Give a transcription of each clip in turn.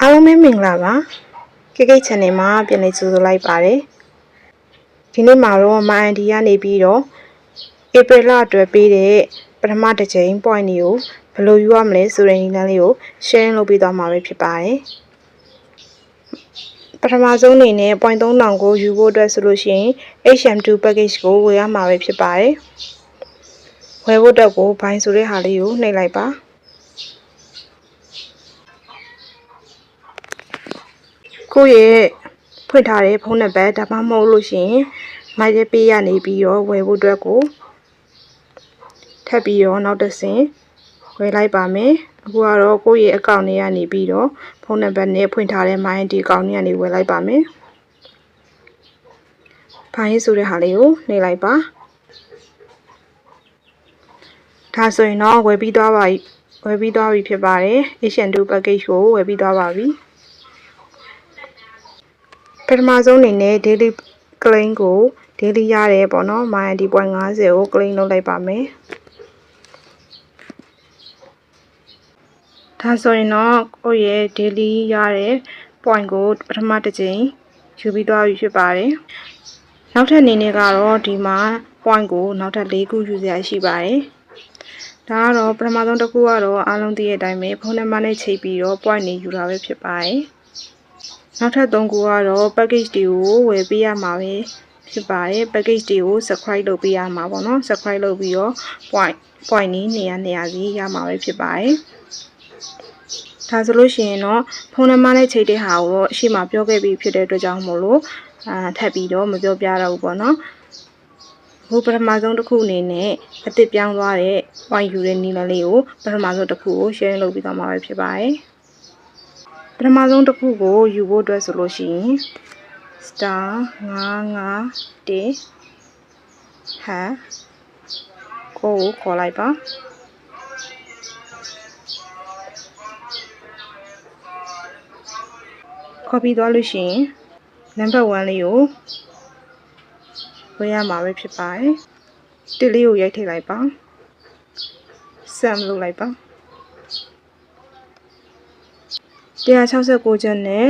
အားလုံးပဲမင်္ဂလာပါကိကိ channel မှာပြန်လည်ကြိုဆိုလိုက်ပါတယ်ဒီနေ့မှာတော့ MIND ကနေပြီးတော့ April လအတွက်ပေးတဲ့ပထမတစ်ချိန် point တွေကိုဘယ်လိုယူရမလဲဆိုတဲ့နည်းလမ်းလေးကို share လုပ်ပေးသွားမှာပဲဖြစ်ပါတယ်ပထမဆုံးအနေနဲ့ point 3000ကိုယူဖို့အတွက်ဆိုလို့ရှိရင် HM2 package ကိုဝယ်ရမှာပဲဖြစ်ပါတယ်ဝယ်ဖို့အတွက်ကို buy ဆိုတဲ့ဟာလေးကိုနှိပ်လိုက်ပါ ကိုယ့်ရဲ့ဖွင့်ထားတဲ့ဖုန်းနံပါတ်ဒါမှမဟုတ်လို့ရှိရင်မိုက်တဲ့ပေးရနေပြီးတော့ဝယ်ဖို့အတွက်ကိုထပ်ပြီးတော့နောက်တစ်ဆင့်ဝယ်လိုက်ပါမယ်အခုကတော့ကိုယ့်ရဲ့အကောင့်ထဲကနေပြီးတော့ဖုန်းနံပါတ်နဲ့ဖွင့်ထားတဲ့ MyND အကောင့်ထဲကနေဝယ်လိုက်ပါမယ်ဖိုင်းဆိုတဲ့ဟာလေးကိုနှိပ်လိုက်ပါဒါဆိုရင်တော့ဝယ်ပြီးသွားပါပြီဝယ်ပြီးသွားပြီဖြစ်ပါတယ် Asian 2 package ကိုဝယ်ပြီးသွားပါပြီ ပထမဆုံးအနေနဲ့ daily claim ကို daily ရတယ်ပေါ့နော် MyID 0.50 ကို claim လုပ်လိုက်ပါမယ်ဒါဆိုရင်တော့ကိုယ့်ရဲ့ daily ရတဲ့ point ကိုပထမတစ်ကြိမ်ယူပြီးသွားပြီဖြစ်ပါတယ်နောက်ထပ်အနေနဲ့ကတော့ဒီမှာ point ကိုနောက်ထပ်၄ခုယူစရာရှိပါတယ်ဒါကတော့ပထမဆုံးတစ်ခုကတော့အားလုံးသိတဲ့အတိုင်းပဲဖုန်းနံပါတ်နဲ့ချိန်ပြီးတော့ point နေယူတာပဲဖြစ်ပါတယ် နောက်ထပ်၃ခုကတော့ package တွေကိုဝယ်ပေးရမှာပဲဖြစ်ပါတယ် package တွေကို subscribe လုပ်ပေးရမှာပေါ့နော် subscribe လုပ်ပြီးတော့ point point นี้နေရာနေရာစီရမှာပဲဖြစ်ပါတယ်ဒါဆိုလို့ရှိရင်တော့ဖုန်းနံပါတ်နဲ့ချိန်တဲ့ဟာကိုတော့အရှိမပြောခဲ့ပြီးဖြစ်တဲ့အတွက်ကြောင့်မို့လို့အာထပ်ပြီးတော့မပြောပြတော့ဘူးပေါ့နော်ဟိုပထမဆုံးတစ်ခုအနေနဲ့အသစ်ပြောင်းသွားတဲ့ point ယူတဲ့နည်းလမ်းလေးကိုပထမဆုံးတစ်ခုကို share လုပ်ပြီးတော့မှာပဲဖြစ်ပါတယ် ပထမဆုံးတစ်ခုကိုယူဖို့အတွက်ဆိုလို့ရှိရင် star 951ဟာကိုကိုခေါ်လိုက်ပါခေါ်ပြီးသွားလို့ရှိရင် number 1လေးကိုဝယ်ရမှာပဲဖြစ်ပါတယ်တစ်လေးကိုရိုက်ထည့်လိုက်ပါ sum လုပ်လိုက်ပါ 169ချက်နဲ့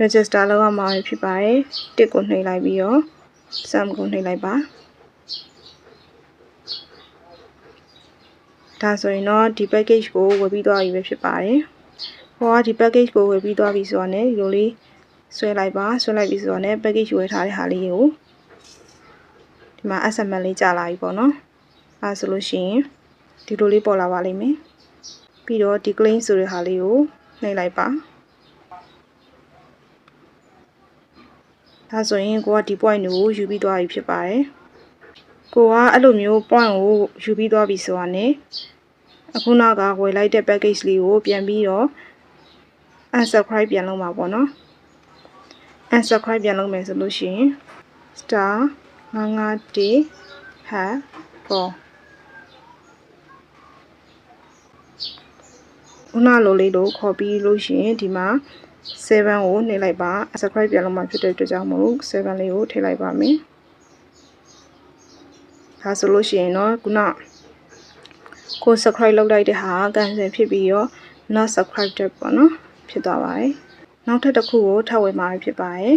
register လုပ်ရမှာဖြစ်ပါတယ်။တစ်ကိုနှိပ်လိုက်ပြီးတော့ sum ကိုနှိပ်လိုက်ပါ။ဒါဆိုရင်တော့ဒီ package ကိုဝယ်ပြီးသွားပြီပဲဖြစ်ပါတယ်။ဟောဒီ package ကိုဝယ်ပြီးသွားပြီဆိုတော့ねဒီလိုလေးဆွဲလိုက်ပါဆွဲလိုက်ပြီဆိုတော့ね package ဝယ်ထားတဲ့ဟာလေးကိုဒီမှာ SMS လေးကြာလာပြီပေါ့နော်။အဲဆိုလို့ရှိရင်ဒီလိုလေးပေါ်လာပါလိမ့်မယ်။ပြီးတော့ဒီ claim ဆိုတဲ့ဟာလေးကို နှိပ်လိုက်ပါဒါဆိုရင်ကိုကဒီ point ကိုယူပြီးသွားပြီဖြစ်ပါတယ်ကိုကအဲ့လိုမျိုး point ကိုယူပြီးသွားပြီဆိုတာ ਨੇ အခုနောက်ကဝယ်လိုက်တဲ့ package လေးကိုပြန်ပြီးတော့ unsubscribe ပြန်လုပ်မှာပေါ့နော် unsubscribe ပြန်လုပ်မယ်ဆိုလို့ရှိရင် star 951 hash 4 ခုနလိုလေးတို့ခေါ်ပြီးလို့ရှိရင်ဒီမှာ7ကိုနှိပ်လိုက်ပါ subscribe ပြန်လုပ်မှဖြစ်တဲ့အတွက်ကြောင့်မို့လို့7လေးကိုထည့်လိုက်ပါမယ်ဒါဆိုလို့ရှိရင်တော့ခုနကို subscribe လုပ်လိုက်တဲ့ဟာ cancel ဖြစ်ပြီးတော့ not subscribed ပေါ့နော်ဖြစ်သွားပါတယ်နောက်ထပ်တစ်ခုကိုထပ်ဝယ်မှာဖြစ်ပါတယ်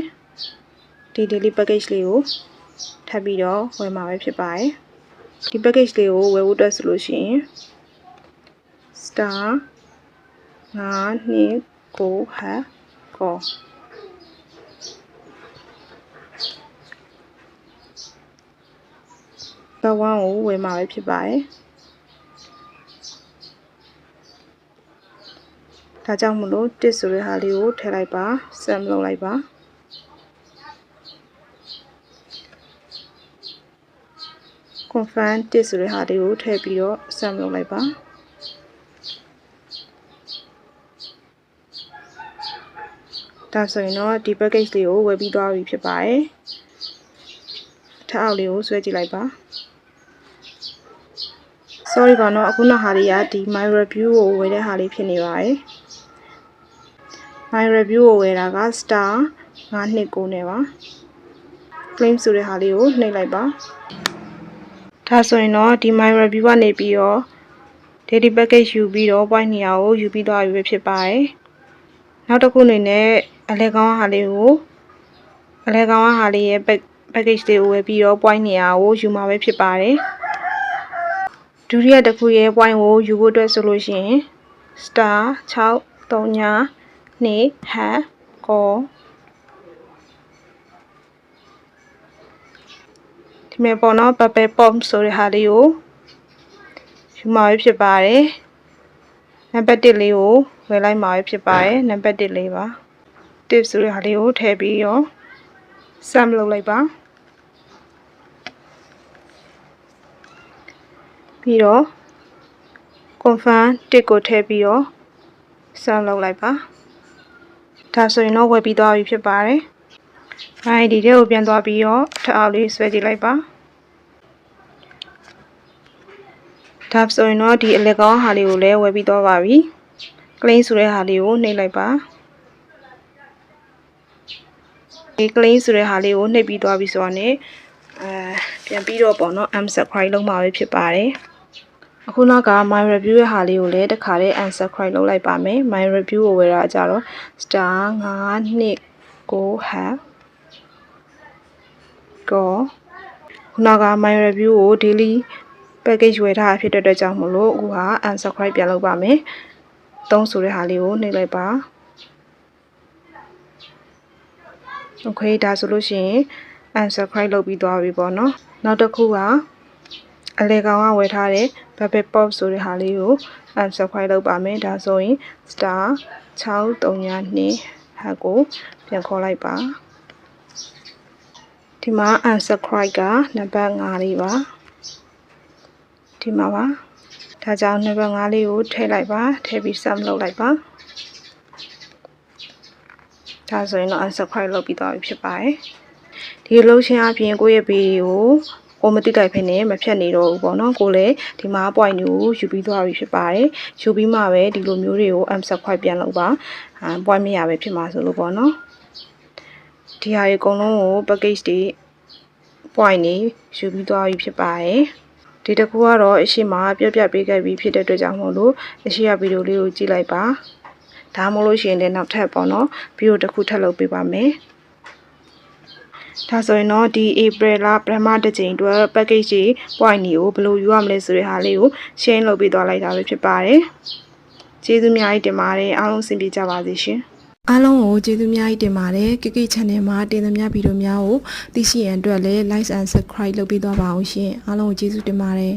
ဒီ daily package လေးကိုထပ်ပြီးတော့ဝယ်မှာပဲဖြစ်ပါတယ်ဒီ package လေးကိုဝယ်ဖို့အတွက်ဆိုလို့ရှိရင် star ငါးနှစ်ကိုဟာကောဘဝန်းကိုဝယ်မှာပဲဖြစ်ပါတယ်ဒါကြောင့်မလို့တစ်ဆိုတဲ့ဟာလေးကိုထည့်လိုက်ပါဆမ်လုပ်လိုက်ပါ confirm တစ်ဆိုတဲ့ဟာလေးကိုထည့်ပြီးတော့ဆမ်လုပ်လိုက်ပါ ဒါဆိုရင်တော့ဒီ package လေးကိုဝယ်ပြီးသွားပြီဖြစ်ပါတယ်အထက်အောက်လေးကိုဆွဲကြည့်လိုက်ပါ sorry ပါနော်အခုနောက်ဟာလေးကဒီ my review ကိုဝယ်တဲ့ဟာလေးဖြစ်နေပါတယ် my review ကိုဝယ်တာက star 929နဲ့ပါ claim ဆိုတဲ့ဟာလေးကိုနှိပ်လိုက်ပါဒါဆိုရင်တော့ဒီ my review ကနေပြီးတော့ daily package ယူပြီးတော့ point နေရာကိုယူပြီးသွားပြီပဲဖြစ်ပါတယ် နောက်တစ်ခုအနေနဲ့အလဲကောင်းဟာလေးကိုအလဲကောင်းဟာလေးရဲ့ pack- package လေးကိုဝယ်ပြီးတော့ point နေရာကိုယူမှာပဲဖြစ်ပါတယ်ဒုတိယတစ်ခုရဲ့ point ကိုယူဖို့အတွက်ဆိုလို့ရှိရင် star 6 3ည2 hash ကိုဒီမဲ့ပေါ့နော် purple pop ဆိုတဲ့ဟာလေးကိုယူမှာပဲဖြစ်ပါတယ် နံပါတ်1လေးကိုဝယ်လိုက်မှာပဲဖြစ်ပါတယ်နံပါတ်1လေးပါ tip ဆိုတဲ့ဟာလေးကိုထည့်ပြီးတော့ sum လုပ်လိုက်ပါပြီးတော့ confirm tick ကိုထည့်ပြီးတော့ sum လုပ်လိုက်ပါဒါဆိုရင်တော့ဝယ်ပြီးသွားပြီဖြစ်ပါတယ်။ ID တဲ့ကိုပြန်သွားပြီးတော့ထပ်အောင်လေးဆွဲကြည့်လိုက်ပါ ဒါဆိုရင်တော့ဒီအလက်ကောင်းဟာလေးကိုလည်းဝယ်ပြီးသွားပါပြီ။ clean ဆိုတဲ့ဟာလေးကိုနှိပ်လိုက်ပါဒီ clean ဆိုတဲ့ဟာလေးကိုနှိပ်ပြီးသွားပြီဆိုတော့ ਨੇ အဲပြန်ပြီးတော့ပေါ့နော် unsubscribe လုပ်မှာပဲဖြစ်ပါတယ်။အခုနောက်က my review ရဲ့ဟာလေးကိုလည်းတစ်ခါတည်း unsubscribe လုပ်လိုက်ပါမယ် my review ကိုဝယ်တာကြတော့ star 9နှစ်ကိုဟန်ကိုခုနက my review ကို daily package ဝယ်ထားတာဖြစ်တဲ့အတွက်ကြောင့်မလို့အခုဟာ unsubscribe ပြန်လုပ်ပါမယ်။သုံးဆိုတဲ့ဟာလေးကိုနှိပ်လိုက်ပါ။ Okay ဒါဆိုလို့ရှိရင် unsubscribe လုပ်ပြီးသွားပြီပေါ့နော်။နောက်တစ်ခုကအလေကောင်ကဝယ်ထားတဲ့ Bubble Pop ဆိုတဲ့ဟာလေးကို unsubscribe လုပ်ပါမယ်။ဒါဆိုရင် star 632ဟာကိုပြန်ခေါ်လိုက်ပါ။ဒီမှာ unsubscribe ကနံပါတ်5လေးပါ။ ဒီမှာပါ။ဒါကြောင့်နံပါတ်5လေးကိုထည့်လိုက်ပါ။ထည့်ပြီး sum လုပ်လိုက်ပါ။ဒါဆိုရင်တော့ unsubscribe လုပ်ပြီးသွားပြီဖြစ်ပါတယ်။ဒီလှုပ်ရှင်အပြင်ကိုယ့်ရဲ့ဗီဒီယိုကိုမတိတိုက်ဖိနေမဖြတ်နေတော့ဘူးပေါ့နော်ကိုလည်းဒီမှာ point ကိုယူပြီးသွားပြီဖြစ်ပါတယ်ယူပြီးမှပဲဒီလိုမျိုးတွေကို unsubscribe ပြန်လုပ်ပါအာ point မရပဲဖြစ်မှာဆိုလို့ပေါ့နော်ဒီဟာတွေအကုန်လုံးကို package တွေ point တွေယူပြီးသွားပြီဖြစ်ပါတယ် ဒီတစ်ခုကတော့အရှိမပြပြပေးခဲ့ပြီးဖြစ်တဲ့အတွက်ကြောင့်မို့လို့အရှိရဗီဒီယိုလေးကိုကြည့်လိုက်ပါဒါမှမဟုတ်လို့ရှိရင်လည်းနောက်ထပ်ပေါ့နော်ဗီဒီယိုတစ်ခုထပ်လုပ်ပေးပါမယ်ဒါဆိုရင်တော့ဒီ April လပထမတစ်ကြိမ်အတွက် package ကြီး point တွေကိုဘယ်လိုယူရမလဲဆိုတဲ့ဟာလေးကို share လုပ်ပေးသွားလိုက်တာပဲဖြစ်ပါတယ်ကျေးဇူးအများကြီးတင်ပါတယ်အားလုံးအဆင်ပြေကြပါစေရှင် အားလုံးကိုကျေးဇူးအများကြီးတင်ပါတယ်ကိကိ channel မှာတင်သမျှဗီဒီယိုများကိုသိရှိရန်အတွက်လည်း like and subscribe လုပ်ပေးသွားပါအောင်ရှင်အားလုံးကိုကျေးဇူးတင်ပါတယ်